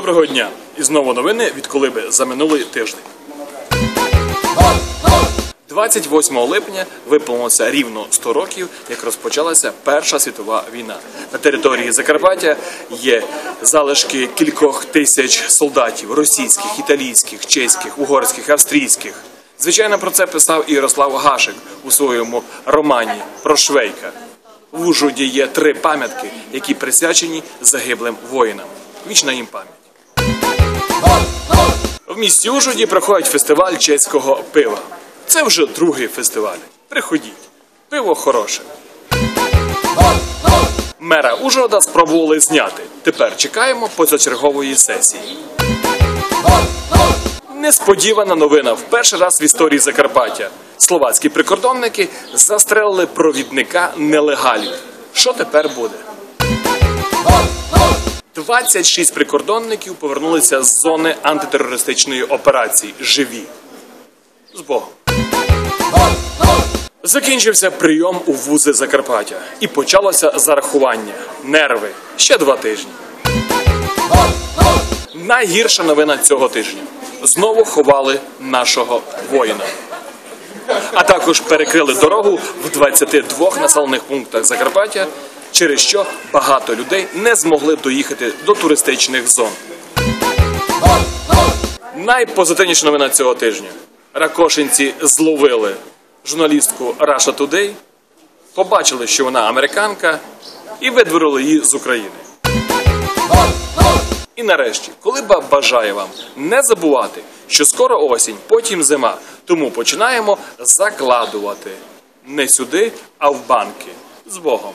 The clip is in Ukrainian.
Доброго дня! І знову новини від Колиби за минулий тиждень. 28 липня виповнилося рівно 100 років, як розпочалася Перша світова війна. На території Закарпаття є залишки кількох тисяч солдатів російських, італійських, чеських, угорських, австрійських. Звичайно, про це писав і Ярослав Гашик у своєму романі про Швейка. В Ужгороді є три пам'ятки, які присвячені загиблим воїнам. Вічна їм пам'ять. В місті Ужгороді проходить фестиваль чеського пива. Це вже другий фестиваль. Приходіть. Пиво хороше. Мера Ужгорода спробували зняти. Тепер чекаємо позачергової сесії. Несподівана новина. В перший раз в історії Закарпаття. Словацькі прикордонники застрелили провідника нелегалів. Що тепер буде? 26 прикордонників повернулися з зони антитерористичної операції. Живі. З Богом. Закінчився прийом у вузи Закарпаття. І почалося зарахування. Нерви. Ще два тижні. Найгірша новина цього тижня. Знову ховали нашого воїна. А також перекрили дорогу в 22 населених пунктах Закарпаття, через що багато людей не змогли доїхати до туристичних зон. Найпозитивніша новина цього тижня. Ракошинці зловили журналістку Russia Today, побачили, що вона американка, і видворили її з України. І нарешті, коли ба бажає вам не забувати, що скоро осінь, потім зима, тому починаємо закладувати не сюди, а в банки з Богом.